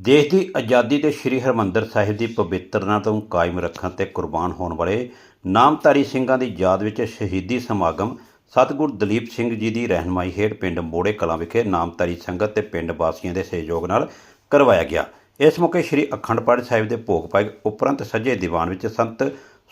ਦੇਸ਼ ਦੀ ਆਜ਼ਾਦੀ ਤੇ ਸ੍ਰੀ ਹਰਮੰਦਰ ਸਾਹਿਬ ਦੀ ਪਵਿੱਤਰਤਾ ਨੂੰ ਕਾਇਮ ਰੱਖਣ ਤੇ ਕੁਰਬਾਨ ਹੋਣ ਵਾਲੇ ਨਾਮਧਾਰੀ ਸਿੰਘਾਂ ਦੀ ਯਾਦ ਵਿੱਚ ਸ਼ਹੀਦੀ ਸਮਾਗਮ ਸਤਿਗੁਰ ਦਲੀਪ ਸਿੰਘ ਜੀ ਦੀ ਰਹਿਨਮਾਈ ਹੇਠ ਪਿੰਡ ਮੋੜੇ ਕਲਾਂ ਵਿਖੇ ਨਾਮਧਾਰੀ ਸੰਗਤ ਤੇ ਪਿੰਡ ਵਾਸੀਆਂ ਦੇ ਸਹਿਯੋਗ ਨਾਲ ਕਰਵਾਇਆ ਗਿਆ। ਇਸ ਮੌਕੇ ਸ੍ਰੀ ਅਖੰਡ ਪਾਠ ਸਾਹਿਬ ਦੇ ਭੋਗ ਪਾਏ ਉਪਰੰਤ ਸੱਜੇ ਦੀਵਾਨ ਵਿੱਚ ਸੰਤ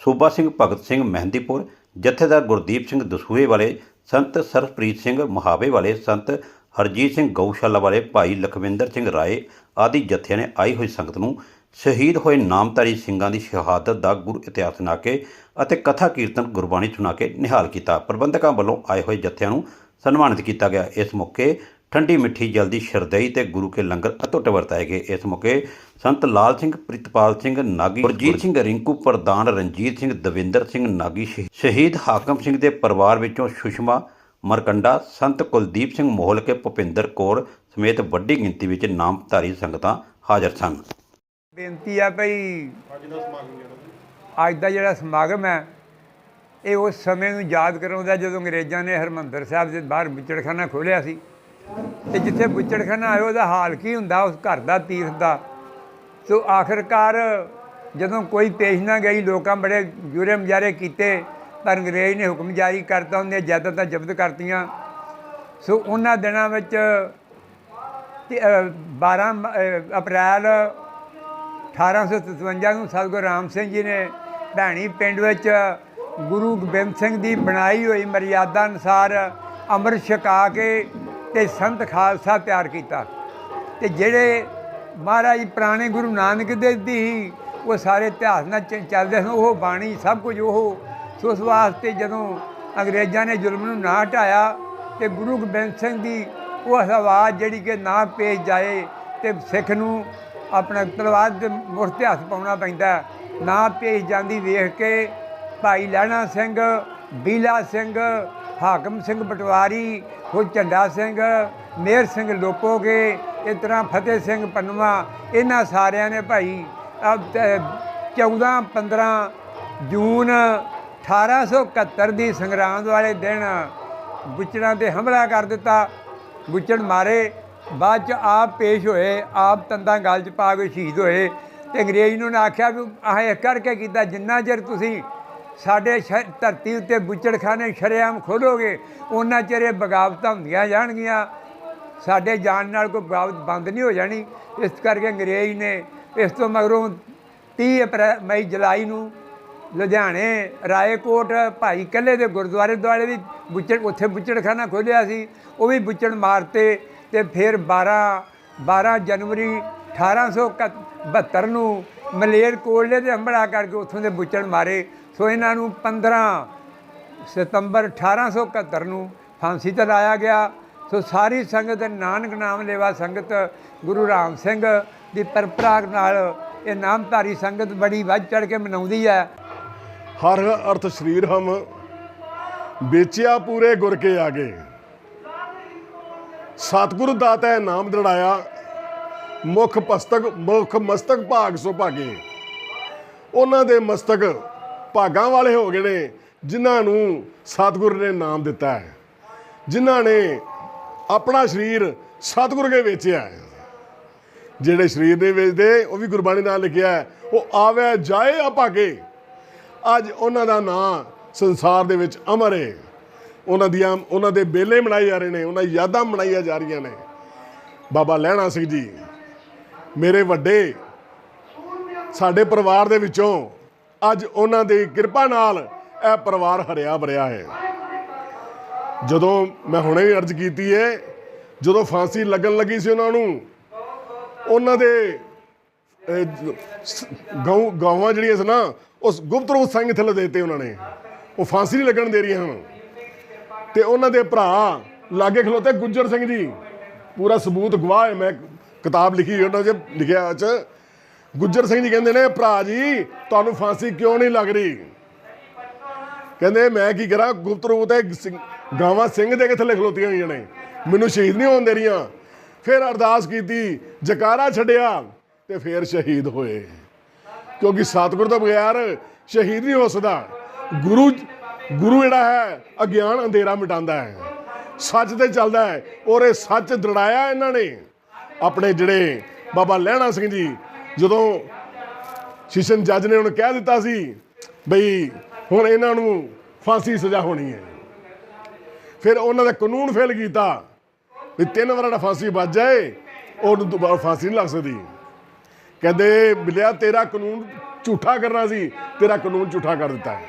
ਸੂਬਾ ਸਿੰਘ ਭਗਤ ਸਿੰਘ ਮਹਿੰਦੀਪੁਰ, ਜਥੇਦਾਰ ਗੁਰਦੀਪ ਸਿੰਘ ਦਸੂਹੇ ਵਾਲੇ, ਸੰਤ ਸਰਪ੍ਰੀਤ ਸਿੰਘ ਮਹਾਵੇ ਵਾਲੇ, ਸੰਤ ਹਰਜੀਤ ਸਿੰਘ ਗਊਸ਼ਾਲਾ ਵਾਲੇ ਭਾਈ ਲਖਵਿੰਦਰ ਸਿੰਘ ਰਾਏ ਆਦਿ ਜਥਿਆਂ ਨੇ ਆਈ ਹੋਈ ਸੰਗਤ ਨੂੰ ਸ਼ਹੀਦ ਹੋਏ ਨਾਮਧਾਰੀ ਸਿੰਘਾਂ ਦੀ ਸ਼ਹਾਦਤ ਦਾ ਗੁਰ ਇਤਿਹਾਸ ਸੁਣਾ ਕੇ ਅਤੇ ਕਥਾ ਕੀਰਤਨ ਗੁਰਬਾਣੀ ਸੁਣਾ ਕੇ ਨਿਹਾਲ ਕੀਤਾ। ਪ੍ਰਬੰਧਕਾਂ ਵੱਲੋਂ ਆਏ ਹੋਏ ਜਥਿਆਂ ਨੂੰ ਸਨਮਾਨਿਤ ਕੀਤਾ ਗਿਆ। ਇਸ ਮੌਕੇ ਠੰਡੀ ਮਿੱਠੀ ਜਲਦੀ ਸ਼ਰਦਈ ਤੇ ਗੁਰੂ ਕੇ ਲੰਗਰ ਅਤੁੱਟ ਵਰਤਾਏ ਗਏ। ਇਸ ਮੌਕੇ ਸੰਤ ਲਾਲ ਸਿੰਘ, ਪ੍ਰਿਤਪਾਲ ਸਿੰਘ, ਨਾਗੀ ਗੁਰਜੀਤ ਸਿੰਘ, ਰਿੰਕੂ ਪ੍ਰਧਾਨ ਰਣਜੀਤ ਸਿੰਘ, ਦਵਿੰਦਰ ਸਿੰਘ, ਨਾਗੀ ਸ਼ਹੀ- ਸ਼ਹੀਦ ਹਾਕਮ ਸਿੰਘ ਦੇ ਪਰਿਵਾਰ ਵਿੱਚੋਂ ਸੁਸ਼ਮਾ ਮਰਕੰਡਾ ਸੰਤ ਕੁਲਦੀਪ ਸਿੰਘ ਮੋਹਲ ਕੇ ਭੁਪਿੰਦਰ ਕੌਰ ਸਮੇਤ ਵੱਡੀ ਗਿਣਤੀ ਵਿੱਚ ਨਾਮਧਾਰੀ ਸੰਗਤਾਂ ਹਾਜ਼ਰ ਸਨ। ਬੇਨਤੀ ਆ ਭਈ ਅੱਜ ਦਾ ਜਿਹੜਾ ਸਮਾਗਮ ਹੈ, ਇਹ ਉਸ ਸਮੇਂ ਨੂੰ ਯਾਦ ਕਰਾਉਂਦਾ ਜਦੋਂ ਅੰਗਰੇਜ਼ਾਂ ਨੇ ਹਰਮੰਦਰ ਸਾਹਿਬ ਦੇ ਬਾਹਰ ਬੁੱਚੜਖਾਨਾ ਖੋਲ੍ਹਿਆ ਸੀ। ਤੇ ਜਿੱਥੇ ਬੁੱਚੜਖਾਨਾ ਆਇਆ ਉਹਦਾ ਹਾਲ ਕੀ ਹੁੰਦਾ, ਉਸ ਘਰ ਦਾ ਤੀਰਥ ਦਾ? ਸੋ ਆਖਰਕਾਰ ਜਦੋਂ ਕੋਈ ਪੇਸ਼ ਨਾ ਗਈ, ਲੋਕਾਂ ਬੜੇ ਜੁਰੇ ਮੁਜ਼ਾਰੇ ਕੀਤੇ। ਪਰ ਅੰਗਰੇਜ਼ ਨੇ ਹੁਕਮ ਜਾਰੀ ਕਰਤਾ ਉਹਨੇ ਜਾਇਦਾਦਾਂ ਜ਼ਬਤ ਕਰਤੀਆਂ। ਸੋ ਉਹਨਾਂ ਦਿਨਾਂ ਵਿੱਚ ਤੇ, ਅ, 12 ਮ- ਅ, ਅਪ੍ਰੈਲ 1857 ਨੂੰ ਸਤਿਗੁਰੂ ਰਾਮ ਸਿੰਘ ਜੀ ਨੇ ਭੈਣੀ ਪਿੰਡ ਵਿੱਚ ਗੁਰੂ ਗੋਬਿੰਦ ਸਿੰਘ ਦੀ ਬਣਾਈ ਹੋਈ ਮਰਿਆਦਾ ਅਨੁਸਾਰ ਅੰਮ੍ਰਿਤ ਛਕਾ ਕੇ ਤੇ ਸੰਤ ਖਾਲਸਾ ਤਿਆਰ ਕੀਤਾ। ਤੇ ਜਿਹੜੇ ਮਹਾਰਾਜ ਪੁਰਾਣੇ ਗੁਰੂ ਨਾਨਕ ਦੇਵ ਦੀ ਸੀ, ਉਹ ਸਾਰੇ ਇਤਿਹਾਸ ਨਾਲ ਚੱਲਦੇ ਹਨ ਉਹ ਬਾਣੀ ਸਭ ਕੁਝ ਉਹ ਸੋ ਉਸ ਵਾਸਤੇ ਜਦੋਂ ਅੰਗਰੇਜ਼ਾਂ ਨੇ ਜ਼ੁਲਮ ਨੂੰ ਨਾ ਹਟਾਇਆ ਤੇ ਗੁਰੂ ਗੋਬਿੰਦ ਸਿੰਘ ਦੀ ਉਹ ਆਵਾਜ਼ ਜਿਹੜੀ ਕਿ ਨਾ ਪੇਸ਼ ਜਾਏ ਤੇ ਸਿੱਖ ਨੂੰ ਆਪਣਾ ਤਲਵਾਰ ਦੇ ਮੁੜ ਤੇ ਹੱਥ ਪਾਉਣਾ ਪੈਂਦਾ, ਨਾ ਪੇਸ਼ ਜਾਂਦੀ ਵੇਖ ਕੇ ਭਾਈ ਲਹਿਣਾ ਸਿੰਘ, ਬੀਲਾ ਸਿੰਘ, ਹਾਕਮ ਸਿੰਘ ਪਟਵਾਰੀ ਹੋ ਝੰਡਾ ਸਿੰਘ ਮੇਰ ਸਿੰਘ ਲੋਪੋਗੇ, ਇਸ ਤਰ੍ਹਾਂ ਫਤਿਹ ਸਿੰਘ ਪੰਨਵਾ ਇਹਨਾਂ ਸਾਰਿਆਂ ਨੇ ਭਾਈ 14 15 ਜੂਨ 1871 ਦੀ ਸੰਗਰਾਂਦ ਵਾਲੇ ਦਿਨ ਗੁੱਚੜਾਂ ਤੇ ਹਮਲਾ ਕਰ ਦਿੱਤਾ। ਗੁੱਚੜ ਮਾਰੇ। ਬਾਅਦ ਚ ਆਪ ਪੇਸ਼ ਹੋਏ। ਆਪ ਤੰਦਾਂ ਗਲ ਚ ਪਾ ਕੇ ਸ਼ਹੀਦ ਹੋਏ। ਤੇ ਅੰਗਰੇਜ਼ ਨੂੰ ਨਾ ਆਖਿਆ ਵੀ ਆਹ ਇਹ ਕਰਕੇ ਕੀਤਾ, ਜਿੰਨਾ ਚਿਰ ਤੁਸੀਂ ਸਾਡੇ ਸ਼- ਧਰਤੀ ਉੱਤੇ ਗੁੱਚੜਖਾਨੇ ਸ਼ਰੇਆਮ ਖੋਲੋਗੇ ਉਹਨਾਂ ਚਿਰ ਇਹ ਬਗਾਵਤਾਂ ਹੁੰਦੀਆਂ ਜਾਣਗੀਆਂ। ਸਾਡੇ ਜਾਣ ਨਾਲ ਕੋਈ ਬਗਾਵਤ ਬੰਦ ਨਹੀਂ ਹੋ ਜਾਣੀ। ਇਸ ਕਰਕੇ ਅੰਗਰੇਜ਼ ਨੇ ਇਸ ਤੋਂ ਮਗਰੋਂ 30 ਅਪ੍ਰੈਲ ਮਈ ਜੁਲਾਈ ਨੂੰ ਲੁਧਿਆਣੇ, ਰਾਏਕੋਟ, ਭਾਈ ਕੱਲੇ ਦੇ ਗੁਰਦੁਆਰੇ ਦੁਆਲੇ ਵੀ ਬੁੱਚੜ, ਉੱਥੇ ਬੁੱਚੜਖਾਨਾ ਖੋਲ੍ਹਿਆ ਸੀ, ਉਹ ਵੀ ਬੁੱਚੜ ਮਾਰਤੇ ਤੇ ਫਿਰ 12 12 ਜਨਵਰੀ 1872 ਨੂੰ ਮਲੇਰ ਕੋਟਲੇ ਤੇ ਹਮਲਾ ਕਰਕੇ ਉੱਥੋਂ ਦੇ ਬੁੱਚੜ ਮਾਰੇ। ਸੋ ਇਹਨਾਂ ਨੂੰ 15 ਸਤੰਬਰ 1871 ਨੂੰ ਫਾਂਸੀ ਤੇ ਲਾਇਆ ਗਿਆ। ਸੋ ਸਾਰੀ ਸੰਗਤ, ਨਾਨਕ ਨਾਮ ਲੇਵਾ ਸੰਗਤ, ਗੁਰੂ ਰਾਮ ਸਿੰਘ ਦੀ ਪਰੰਪਰਾ ਨਾਲ ਇਹ ਨਾਮਧਾਰੀ ਸੰਗਤ ਬੜੀ ਵੱਧ ਚੜ ਕੇ ਮਨਾਉਂਦੀ ਹੈ। ਹਰ ਅਰਥ ਸਰੀਰ ਹਮ ਵੇਚਿਆ ਪੂਰੇ ਗੁਰ ਕੇ ਆਗੇ। ਸਤਿਗੁਰ ਦਾਤਾ ਨਾਮ ਦੜਾਇਆ, ਮੁਖ ਪਸਤਕ, ਮੁਖ ਮਸਤਕ ਭਾਗ ਸੋ ਭਾਗੇ। ਉਹਨਾਂ ਦੇ ਮਸਤਕ ਭਾਗਾਂ ਵਾਲੇ ਹੋ ਗਏ ਨੇ, ਜਿਨ੍ਹਾਂ ਨੂੰ ਸਤਿਗੁਰ ਨੇ ਨਾਮ ਦਿੱਤਾ ਹੈ। ਜਿਨ੍ਹਾਂ ਨੇ ਆਪਣਾ ਸਰੀਰ ਸਤਿਗੁਰ ਕੇ ਵੇਚਿਆ ਹੈ। ਜਿਹੜੇ ਸਰੀਰ ਦੇ ਵੇਚਦੇ, ਉਹ ਵੀ ਗੁਰਬਾਣੀ ਨਾਲ ਲਿਖਿਆ ਹੈ, ਉਹ ਆਵੇ ਜਾਏ ਆ ਭਾਗੇ ਅੱਜ ਉਹਨਾਂ ਦਾ ਨਾਂ ਸੰਸਾਰ ਦੇ ਵਿੱਚ ਅਮਰ ਹੈ ਉਹਨਾਂ ਦੀਆਂ ਉਹਨਾਂ ਦੇ ਬੇਲੇ ਮਨਾਏ ਜਾ ਰਹੇ ਨੇ, ਉਹਨਾਂ ਦੀ ਯਾਦਾਂ ਮਨਾਈਆਂ ਜਾ ਰਹੀਆਂ ਨੇ। ਬਾਬਾ ਲਹਿਣਾ ਸਿੰਘ ਜੀ, ਮੇਰੇ ਵੱਡੇ, ਸਾਡੇ ਪਰਿਵਾਰ ਦੇ ਵਿੱਚੋਂ ਅੱਜ ਉਹਨਾਂ ਦੀ ਕਿਰਪਾ ਨਾਲ ਇਹ ਪਰਿਵਾਰ ਹਰਿਆ ਭਰਿਆ ਹੈ। ਜਦੋਂ ਮੈਂ ਹੁਣੇ ਵੀ ਅਰਜ਼ ਕੀਤੀ ਹੈ ਜਦੋਂ ਫਾਂਸੀ ਲੱਗਣ ਲੱਗੀ ਸੀ ਉਹਨਾਂ ਨੂੰ, ਉਹਨਾਂ ਦੇ, ਇਹ ਗਊ ਗਾਵਾਂ ਜਿਹੜੀਆਂ ਸੀ ਨਾ ਉਸ ਗੁਪਤ ਰੂਪ ਸਿੰਘ ਥੱਲੇ ਦੇਤੇ ਉਹਨਾਂ ਨੇ। ਉਹ ਫਾਂਸੀ ਨਹੀਂ ਲੱਗਣ ਦੇ ਰਹੀਆਂ ਹਨ। ਤੇ ਉਹਨਾਂ ਦੇ ਭਰਾ ਲਾਗੇ ਖਲੋਤੇ ਗੁੱਜਰ ਸਿੰਘ ਜੀ। ਪੂਰਾ ਸਬੂਤ, ਗਵਾਹ ਹੈ। ਮੈਂ ਕਿਤਾਬ ਲਿਖੀ ਉਹਨਾਂ 'ਚ ਲਿਖਿਆ ਚ। ਗੁੱਜਰ ਸਿੰਘ ਜੀ ਕਹਿੰਦੇ ਨੇ, ਭਰਾ ਜੀ, ਤੁਹਾਨੂੰ ਫਾਂਸੀ ਕਿਉਂ ਨਹੀਂ ਲੱਗ ਰਹੀ? ਕਹਿੰਦੇ, ਮੈਂ ਕੀ ਕਰਾਂ? ਗੁਪਤ ਰੂਪ ਤੇ ਗਾਵਾਂ ਸਿੰਘ ਦੇ ਕੇ ਥੱਲੇ ਖਲੋਤੀਆਂ ਹੋਈਆਂ ਨੇ। ਮੈਨੂੰ ਸ਼ਹੀਦ ਨਹੀਂ ਹੋਣ ਦੇ ਰਹੀਆਂ। ਫਿਰ ਅਰਦਾਸ ਕੀਤੀ, ਜਕਾਰਾ ਛੱਡਿਆ ਤੇ ਫਿਰ ਸ਼ਹੀਦ ਹੋਏ। ਕਿਉਂਕਿ ਸਤਿਗੁਰ ਤੋਂ ਬਗੈਰ ਸ਼ਹੀਦ ਨਹੀਂ ਹੋ ਸਕਦਾ। ਗੁਰੂ ਗੁਰੂ ਜਿਹੜਾ ਹੈ, ਅਗਿਆਨ ਅੰਧੇਰਾ ਮਿਟਾਉਂਦਾ ਹੈ। ਸੱਚ ਤੇ ਚੱਲਦਾ ਹੈ ਔਰ ਇਹ ਸੱਚ ਦੜਾਇਆ ਇਹਨਾਂ ਨੇ। ਆਪਣੇ ਜਿਹੜੇ ਬਾਬਾ ਲਹਿਣਾ ਸਿੰਘ ਜੀ, ਜਦੋਂ ਸ਼ਿਸ਼ਨ ਜੱਜ ਨੇ ਉਹਨੂੰ ਕਹਿ ਦਿੱਤਾ ਸੀ ਬਈ ਹੁਣ ਇਹਨਾਂ ਨੂੰ ਫਾਂਸੀ ਸਜ਼ਾ ਹੋਣੀ ਹੈ। ਫਿਰ ਉਹਨਾਂ ਦਾ ਕਾਨੂੰਨ ਫੇਲ ਕੀਤਾ ਵੀ ਤਿੰਨ ਵਾਰ ਦਾ ਫਾਂਸੀ ਵੱਜ ਜਾਏ, ਉਹਨੂੰ ਦੁਬਾਰਾ ਫਾਂਸੀ ਨਹੀਂ ਲੱਗ ਸਕਦੀ। ਕਹਿੰਦੇ, ਮਿਲਿਆ ਤੇਰਾ ਕਾਨੂੰਨ ਝੂਠਾ ਕਰਨਾ ਸੀ, ਤੇਰਾ ਕਾਨੂੰਨ ਝੂਠਾ ਕਰ ਦਿੱਤਾ ਹੈ।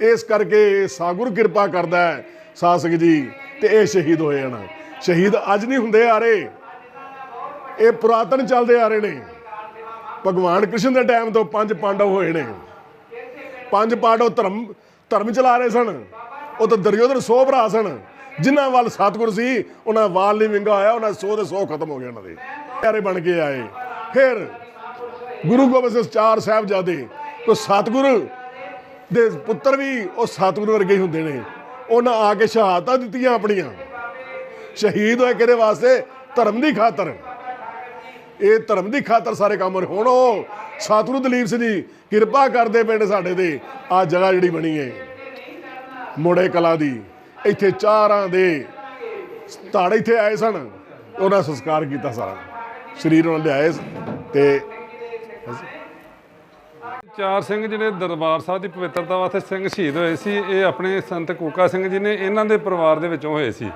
ਇਸ ਕਰਕੇ ਸਾਗੁਰ ਕਿਰਪਾ ਕਰਦਾ ਹੈ, ਸਾਧ ਜੀ, ਤੇ ਇਹ ਸ਼ਹੀਦ ਹੋਏ ਹਨ। ਸ਼ਹੀਦ ਅੱਜ ਨਹੀਂ ਹੁੰਦੇ ਆ ਰਹੇ, ਇਹ ਪੁਰਾਤਨ ਚੱਲਦੇ ਆ ਰਹੇ ਨੇ। ਭਗਵਾਨ ਕ੍ਰਿਸ਼ਨ ਦੇ ਟਾਈਮ ਤੋਂ ਪੰਜ ਪਾਂਡਵ ਹੋਏ ਨੇ। ਪੰਜ ਪਾਂਡਵ ਧਰਮ ਧਰਮ ਚਲਾ ਰਹੇ ਸਨ। ਉਹ ਤਾਂ ਦੁਰਯੋਧਨ ਸੌ ਭਰਾ ਸਨ। ਜਿਨ੍ਹਾਂ ਵੱਲ ਸਤਿਗੁਰ ਸੀ, ਉਹਨਾਂ ਵਾਲ ਨਹੀਂ ਵਿੰਗਾ ਹੋਇਆ, ਉਹਨਾਂ ਸੌ ਦੇ ਸੌ ਖਤਮ ਹੋ ਗਏ ਉਹਨਾਂ ਦੇ। ਪਿਆਰੇ ਬਣ ਕੇ ਆਏ। ਫਿਰ ਗੁਰੂ ਗੋਬਿੰਦ ਸਿੰਘ ਚਾਰ ਸਾਹਿਬਜ਼ਾਦੇ ਉਹ ਸਤਿਗੁਰ ਦੇ ਪੁੱਤਰ ਵੀ ਉਹ ਸਤਿਗੁਰੂ ਵਰਗੇ ਹੀ ਹੁੰਦੇ ਨੇ। ਉਹਨਾਂ ਆ ਕੇ ਸ਼ਹਾਦਤਾਂ ਦਿੱਤੀਆਂ ਆਪਣੀਆਂ। ਸ਼ਹੀਦ ਹੋਏ ਕਿਹਦੇ ਵਾਸਤੇ? ਧਰਮ ਦੀ ਖਾਤਰ। ਇਹ ਧਰਮ ਦੀ ਖਾਤਰ ਸਾਰੇ ਕੰਮ ਹੋ ਹੁਣ ਉਹ ਸਤਿਗੁਰੂ ਦਲੀਪ ਸਿੰਘ ਜੀ ਕਿਰਪਾ ਕਰਦੇ ਪਿੰਡ ਸਾਡੇ ਤੇ। ਆ ਜਗ੍ਹਾ ਜਿਹੜੀ ਬਣੀ ਹੈ ਮੋੜੇ ਕਲਾ ਦੀ। ਇੱਥੇ ਚਾਰਾਂ ਦੇ ਧੜ ਇੱਥੇ ਆਏ ਸਨ। ਉਹਨਾਂ ਸੰਸਕਾਰ ਕੀਤਾ ਸਾਰਾ। ਸਰੀਰ ਉਹਨਾਂ ਲਿਆਏ ਤੇ ਚਾਰ ਸਿੰਘ ਜਿਹੜੇ ਦਰਬਾਰ ਸਾਹਿਬ ਦੀ ਪਵਿੱਤਰਤਾ ਵਾਸਤੇ ਸਿੰਘ ਸ਼ਹੀਦ ਹੋਏ ਸੀ। ਇਹ ਆਪਣੇ ਸੰਤ ਕੂਕਾ ਸਿੰਘ ਜੀ ਨੇ ਇਹਨਾਂ ਦੇ ਪਰਿਵਾਰ ਦੇ ਵਿੱਚੋਂ ਹੋਏ ਸੀ।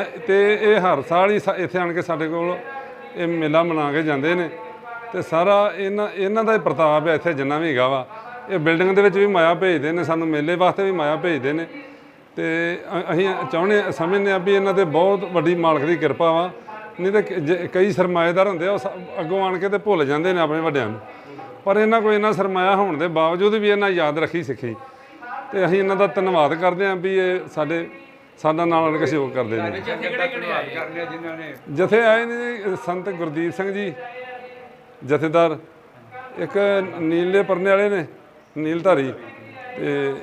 ਅ- ਤੇ ਇਹ ਹਰ ਸਾਲ ਹੀ ਸਾ- ਇੱਥੇ ਆਣ ਕੇ ਸਾਡੇ ਕੋਲ ਇਹ ਮੇਲਾ ਮਨਾ ਕੇ ਜਾਂਦੇ ਨੇ। ਤੇ ਸਾਰਾ ਇਹਨਾਂ ਇਹਨਾਂ ਦਾ ਹੀ ਪ੍ਰਤਾਪ ਹੈ ਇੱਥੇ ਜਿੰਨਾ ਵੀ ਹੈਗਾ ਵਾ। ਇਹ ਬਿਲਡਿੰਗ ਦੇ ਵਿੱਚ ਵੀ ਮਾਇਆ ਭੇਜਦੇ ਨੇ, ਸਾਨੂੰ ਮੇਲੇ ਵਾਸਤੇ ਵੀ ਮਾਇਆ ਭੇਜਦੇ ਨੇ। ਤੇ ਅਸੀਂ ਚਾਹੁੰਦੇ ਸਮਝਦੇ ਆ ਵੀ ਇਹਨਾਂ ਤੇ ਬਹੁਤ ਵੱਡੀ ਮਾਲਕ ਦੀ ਕਿਰਪਾ ਵਾ। ਨਹੀਂ ਤੇ ਕ- ਜੇ ਕਈ ਸਰਮਾਏਦਾਰ ਹੁੰਦੇ ਆ ਉਹ ਸ- ਅੱਗੋਂ ਆਣ ਕੇ ਤੇ ਭੁੱਲ ਜਾਂਦੇ ਨੇ ਆਪਣੇ ਵੱਡਿਆਂ ਨੂੰ। ਪਰ ਇਹਨਾਂ ਕੋਈ ਇੰਨਾ ਸਰਮਾਇਆ ਹੋਣ ਦੇ ਬਾਵਜੂਦ ਵੀ ਇਹਨਾਂ ਯਾਦ ਰੱਖੀ ਸਿੱਖੀ। ਤੇ ਅਸੀਂ ਇਹਨਾਂ ਦਾ ਧੰਨਵਾਦ ਕਰਦੇ ਹਾਂ ਵੀ ਇਹ ਸਾਡੇ ਸਾਡਾ ਨਾਲ ਨਾਲ ਕੇ ਸਹਿਯੋਗ ਕਰਦੇ ਨੇ। ਕਰਨੇ ਜਿਨ੍ਹਾਂ ਨੇ ਜਥੇ ਆਏ ਨੇ ਜੀ, ਸੰਤ ਗੁਰਦੀਪ ਸਿੰਘ ਜੀ ਜਥੇਦਾਰ। ਇੱਕ ਨੀਲੇ ਪਰਨੇ ਵਾਲੇ ਨੇ ਨੀਲਧਾਰੀ। ਤੇ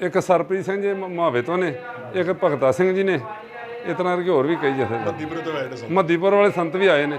ਇੱਕ ਸਰਪ੍ਰੀਤ ਸਿੰਘ ਜੀ ਮੁਹਾਵੇ ਤੋਂ ਨੇ। ਇੱਕ ਭਗਤਾ ਸਿੰਘ ਜੀ ਨੇ। ਇਸ ਤਰ੍ਹਾਂ ਦੇ ਹੋਰ ਵੀ ਕਈ ਜਥੇ ਦੀਪਰੇ ਤੋਂ ਆਏ ਨੇ ਮੱਦੀਪੁਰ ਵਾਲੇ ਸੰਤ ਵੀ ਆਏ ਨੇ।